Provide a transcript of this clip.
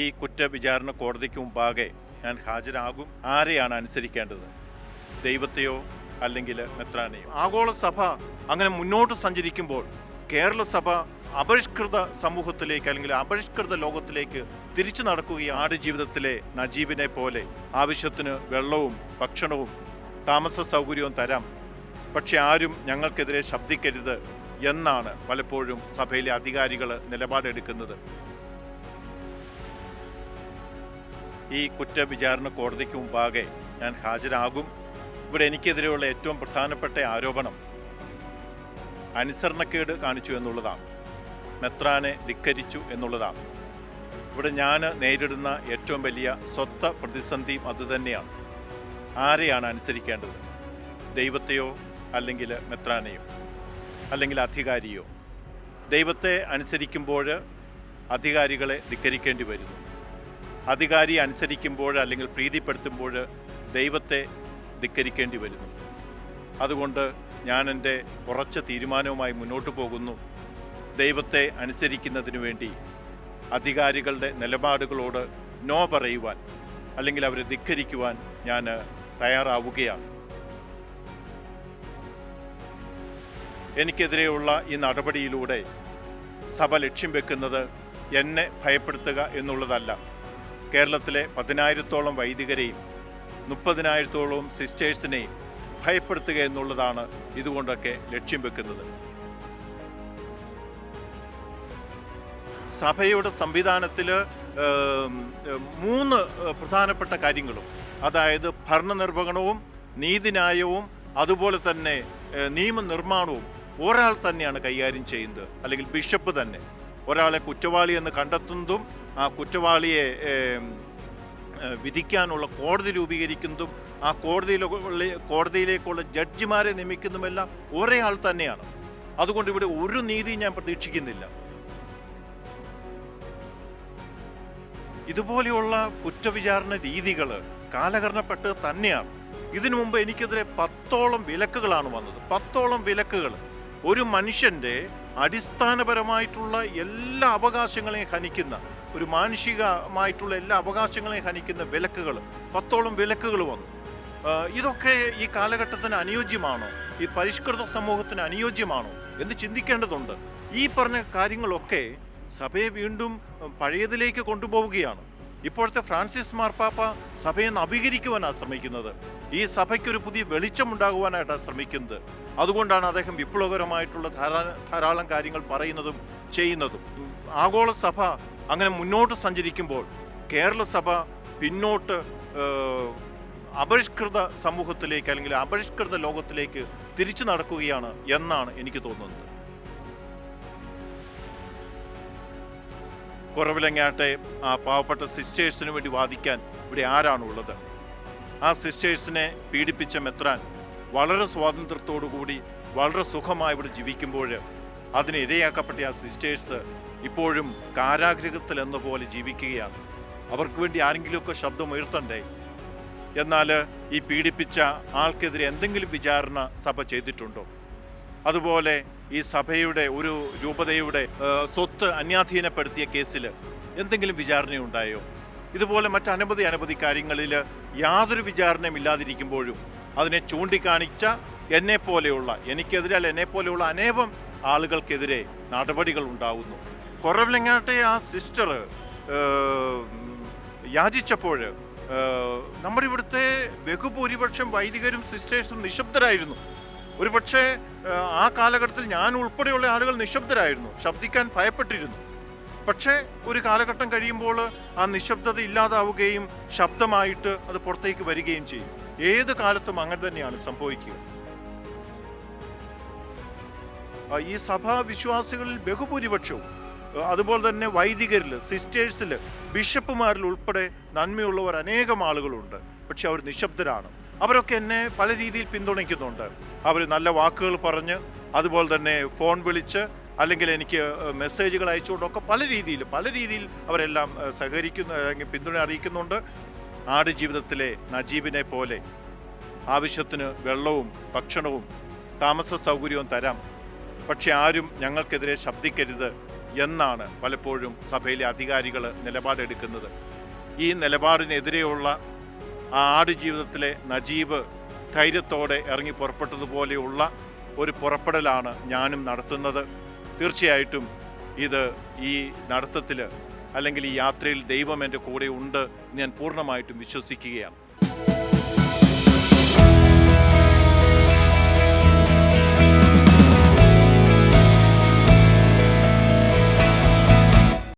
ഈ കുറ്റവിചാരണ കോടതിക്ക് മുമ്പാകെ ഞാൻ ഹാജരാകും. ആരെയാണ് അനുസരിക്കേണ്ടത്? ദൈവത്തെയോ അല്ലെങ്കിൽ മെത്രാനെയോ? ആഗോള സഭ അങ്ങനെ മുന്നോട്ട് സഞ്ചരിക്കുമ്പോൾ കേരള സഭ അപരിഷ്കൃത സമൂഹത്തിലേക്ക് അല്ലെങ്കിൽ അപരിഷ്കൃത ലോകത്തിലേക്ക് തിരിച്ചു നടക്കുകയും ആടുജീവിതത്തിലെ നജീബിനെ പോലെ ആവശ്യത്തിന് വെള്ളവും ഭക്ഷണവും താമസ സൗകര്യവും തരാം. പക്ഷെ ആരും ഞങ്ങൾക്കെതിരെ ശബ്ദിക്കരുത് എന്നാണ് പലപ്പോഴും സഭയിലെ അധികാരികൾ നിലപാടെടുക്കുന്നത്. ഈ കുറ്റവിചാരണ കോടതിക്ക് മുമ്പാകെ ഞാൻ ഹാജരാകും. ഇവിടെ എനിക്കെതിരെയുള്ള ഏറ്റവും പ്രധാനപ്പെട്ട ആരോപണം അനുസരണക്കേട് കാണിച്ചു എന്നുള്ളതാണ്. മെത്രാനെ ധിക്കരിച്ചു എന്നുള്ളതാണ്. ഇവിടെ ഞാൻ നേരിടുന്ന ഏറ്റവും വലിയ സ്വത്ത പ്രതിസന്ധിയും അതുതന്നെയാണ് ആരെയാണ് അനുസരിക്കേണ്ടത്? ദൈവത്തെയോ അല്ലെങ്കിൽ മെത്രാനെയോ? അല്ലെങ്കിൽ അധികാരിയോ? ദൈവത്തെ അനുസരിക്കുമ്പോൾ അധികാരികളെ ധിക്കരിക്കേണ്ടി വരുന്നു. അധികാരി അനുസരിക്കുമ്പോൾ അല്ലെങ്കിൽ പ്രീതിപ്പെടുത്തുമ്പോൾ ദൈവത്തെ ധിക്കരിക്കേണ്ടി വരുന്നു. അതുകൊണ്ട് ഞാൻ എന്റെ ഉറച്ച തീരുമാനവുമായി മുന്നോട്ട് പോകുന്നു. ദൈവത്തെ അനുസരിക്കുന്നതിന് വേണ്ടി അധികാരികളുടെ നിലപാടുകളോട് നോ പറയുവാൻ അല്ലെങ്കിൽ അവരെ ധിക്കരിക്കുവാൻ ഞാൻ തയ്യാറാവുകയാണ്. എനിക്കെതിരെയുള്ള ഈ നടപടിയിലൂടെ സഭ ലക്ഷ്യം വെക്കുന്നത് എന്നെ ഭയപ്പെടുത്തുക എന്നുള്ളതല്ല. കേരളത്തിലെ പതിനായിരത്തോളം വൈദികരെയും മുപ്പതിനായിരത്തോളം സിസ്റ്റേഴ്സിനെയും ഭയപ്പെടുത്തുക എന്നുള്ളതാണ് ഇതുകൊണ്ടൊക്കെ ലക്ഷ്യം വെക്കുന്നത്. സഭയുടെ സംവിധാനത്തിൽ മൂന്ന് പ്രധാനപ്പെട്ട കാര്യങ്ങളും അതായത് ഭരണനിർവഹണവും നീതിന്യായവും അതുപോലെ തന്നെ നിയമനിർമ്മാണവും ഒരാൾ തന്നെയാണ് കൈകാര്യം ചെയ്യുന്നത്. അല്ലെങ്കിൽ ബിഷപ്പ് തന്നെ. ഒരാളെ കുറ്റവാളി എന്ന് കണ്ടെത്തുന്നതും ആ കുറ്റവാളിയെ വിധിക്കാനുള്ള കോടതി രൂപീകരിക്കുന്നതും ആ കോടതിയിലുള്ള കോടതിയിലേക്കുള്ള ജഡ്ജിമാരെ നിയമിക്കുന്നതുമെല്ലാം ഒരേ ആൾ തന്നെയാണ്. അതുകൊണ്ട് ഇവിടെ ഒരു നീതി ഞാൻ പ്രതീക്ഷിക്കുന്നില്ല. ഇതുപോലെയുള്ള കുറ്റവിചാരണ രീതികൾ കാലഹരണപ്പെട്ട് തന്നെയാണ്. ഇതിനു മുമ്പ് എനിക്കെതിരെ പത്തോളം വിലക്കുകളാണ് വന്നത്. പത്തോളം വിലക്കുകൾ. ഒരു മനുഷ്യന്റെ അടിസ്ഥാനപരമായിട്ടുള്ള എല്ലാ അവകാശങ്ങളെയും ഹനിക്കുന്ന ഒരു മാനുഷികമായിട്ടുള്ള എല്ലാ അവകാശങ്ങളെയും ഹനിക്കുന്ന വിലക്കുകൾ പത്തോളം വിലക്കുകൾ വന്നു. ഇതൊക്കെ ഈ കാലഘട്ടത്തിന് അനുയോജ്യമാണോ? ഈ പരിഷ്കൃത സമൂഹത്തിന് അനുയോജ്യമാണോ? എന്ന് ചിന്തിക്കേണ്ടതുണ്ട്. ഈ പറഞ്ഞ കാര്യങ്ങളൊക്കെ സഭയെ വീണ്ടും പഴയതിലേക്ക് കൊണ്ടുപോവുകയാണ്. ഇപ്പോഴത്തെ ഫ്രാൻസിസ് മാർപ്പാപ്പ സഭയെ നവീകരിക്കുവാനാണ് ശ്രമിക്കുന്നത്. ഈ സഭയ്ക്കൊരു പുതിയ വെളിച്ചം ഉണ്ടാകുവാനായിട്ടാണ് ശ്രമിക്കുന്നത്. അതുകൊണ്ടാണ് അദ്ദേഹം വിപ്ലവകരമായിട്ടുള്ള ധാരാളം ധാരാളം കാര്യങ്ങൾ പറയുന്നതും ചെയ്യുന്നതും. ആഗോള സഭ അങ്ങനെ മുന്നോട്ട് സഞ്ചരിക്കുമ്പോൾ കേരള സഭ പിന്നോട്ട് അപരിഷ്കൃത സമൂഹത്തിലേക്ക് അല്ലെങ്കിൽ അപരിഷ്കൃത ലോകത്തിലേക്ക് തിരിച്ചു നടക്കുകയാണ് എന്നാണ് എനിക്ക് തോന്നുന്നത്. കുറവിലങ്ങാട്ടെ ആ പാവപ്പെട്ട സിസ്റ്റേഴ്സിന് വേണ്ടി വാദിക്കാൻ ഇവിടെ ആരാണുള്ളത്? ആ സിസ്റ്റേഴ്സിനെ പീഡിപ്പിച്ച മെത്രാൻ വളരെ സ്വാതന്ത്ര്യത്തോടു കൂടി വളരെ സുഖമായി ഇവിടെ ജീവിക്കുമ്പോൾ അതിന് ഇരയാക്കപ്പെട്ട ആ സിസ്റ്റേഴ്സ് ഇപ്പോഴും കാരാഗ്രഹത്തിൽ എന്ന പോലെ ജീവിക്കുകയാണ്. അവർക്ക് വേണ്ടി ആരെങ്കിലുമൊക്കെ ശബ്ദം ഉയർത്തണ്ടേ? എന്നാൽ ഈ പീഡിപ്പിച്ച ആൾക്കെതിരെ എന്തെങ്കിലും വിചാരണ സഭ ചെയ്തിട്ടുണ്ടോ? അതുപോലെ ഈ സഭയുടെ ഒരു രൂപതയുടെ സ്വത്ത് അന്യാധീനപ്പെടുത്തിയ കേസിൽ എന്തെങ്കിലും വിചാരണയുണ്ടായോ? ഇതുപോലെ മറ്റനവധി അനവധി കാര്യങ്ങളിൽ യാതൊരു വിചാരണയും ഇല്ലാതിരിക്കുമ്പോഴും അതിനെ ചൂണ്ടിക്കാണിച്ച എന്നെ പോലെയുള്ള അല്ല എന്നെ പോലെയുള്ള അനേകം ആളുകൾക്കെതിരെ നടപടികൾ ഉണ്ടാവുന്നു. കുറവിലങ്ങാട്ടെ ആ സിസ്റ്റർ യാചിച്ചപ്പോൾ നമ്മുടെ ഇവിടുത്തെ ബഹുഭൂരിപക്ഷം വൈദികരും സിസ്റ്റേഴ്സും നിശബ്ദരായിരുന്നു. ഒരു പക്ഷേ ആ കാലഘട്ടത്തിൽ ഞാൻ ഉൾപ്പെടെയുള്ള ആളുകൾ നിശബ്ദരായിരുന്നു ശബ്ദിക്കാൻ ഭയപ്പെട്ടിരുന്നു. പക്ഷേ ഒരു കാലഘട്ടം കഴിയുമ്പോൾ ആ നിശബ്ദത ഇല്ലാതാവുകയും ശബ്ദമായിട്ട് അത് പുറത്തേക്ക് വരികയും ചെയ്യും. ഏത് കാലത്തും അങ്ങനെ തന്നെയാണ് സംഭവിക്കുക. ഈ സഭാ വിശ്വാസികളിൽ ബഹുഭൂരിപക്ഷവും അതുപോലെ തന്നെ വൈദികരിൽ സിസ്റ്റേഴ്സിൽ ബിഷപ്പുമാരിൽ ഉൾപ്പെടെ നന്മയുള്ളവർ അനേകം ആളുകളുണ്ട്. പക്ഷെ അവർ നിശബ്ദരാണ്. അവരൊക്കെ എന്നെ പല രീതിയിൽ പിന്തുണയ്ക്കുന്നുണ്ട്. അവർ നല്ല വാക്കുകൾ പറഞ്ഞ് അതുപോലെ തന്നെ ഫോൺ വിളിച്ച് അല്ലെങ്കിൽ എനിക്ക് മെസ്സേജുകൾ അയച്ചുകൊണ്ടൊക്കെ പല രീതിയിൽ പല രീതിയിൽ അവരെല്ലാം സഹകരിക്കുന്നു അല്ലെങ്കിൽ പിന്തുണ അറിയിക്കുന്നുണ്ട്. ആടുജീവിതത്തിലെ നജീബിനെ പോലെ ആവശ്യത്തിന് വെള്ളവും ഭക്ഷണവും താമസ സൗകര്യവും തരാം. പക്ഷെ ആരും ഞങ്ങൾക്കെതിരെ ശബ്ദിക്കരുത് എന്നാണ് പലപ്പോഴും സഭയിലെ അധികാരികൾ നിലപാടെടുക്കുന്നത്. ഈ നിലപാടിനെതിരെയുള്ള ആ ആടുജീവിതത്തിലെ നജീബ് ധൈര്യത്തോടെ ഇറങ്ങി പുറപ്പെട്ടതുപോലെയുള്ള ഒരു പുറപ്പെടലാണ് ഞാനും നടത്തുന്നത്. തീർച്ചയായിട്ടും ഇത് ഈ നടത്തത്തിൽ അല്ലെങ്കിൽ ഈ യാത്രയിൽ ദൈവം എന്റെ കൂടെ ഉണ്ട് ഞാൻ പൂർണമായിട്ടും വിശ്വസിക്കുകയാണ്.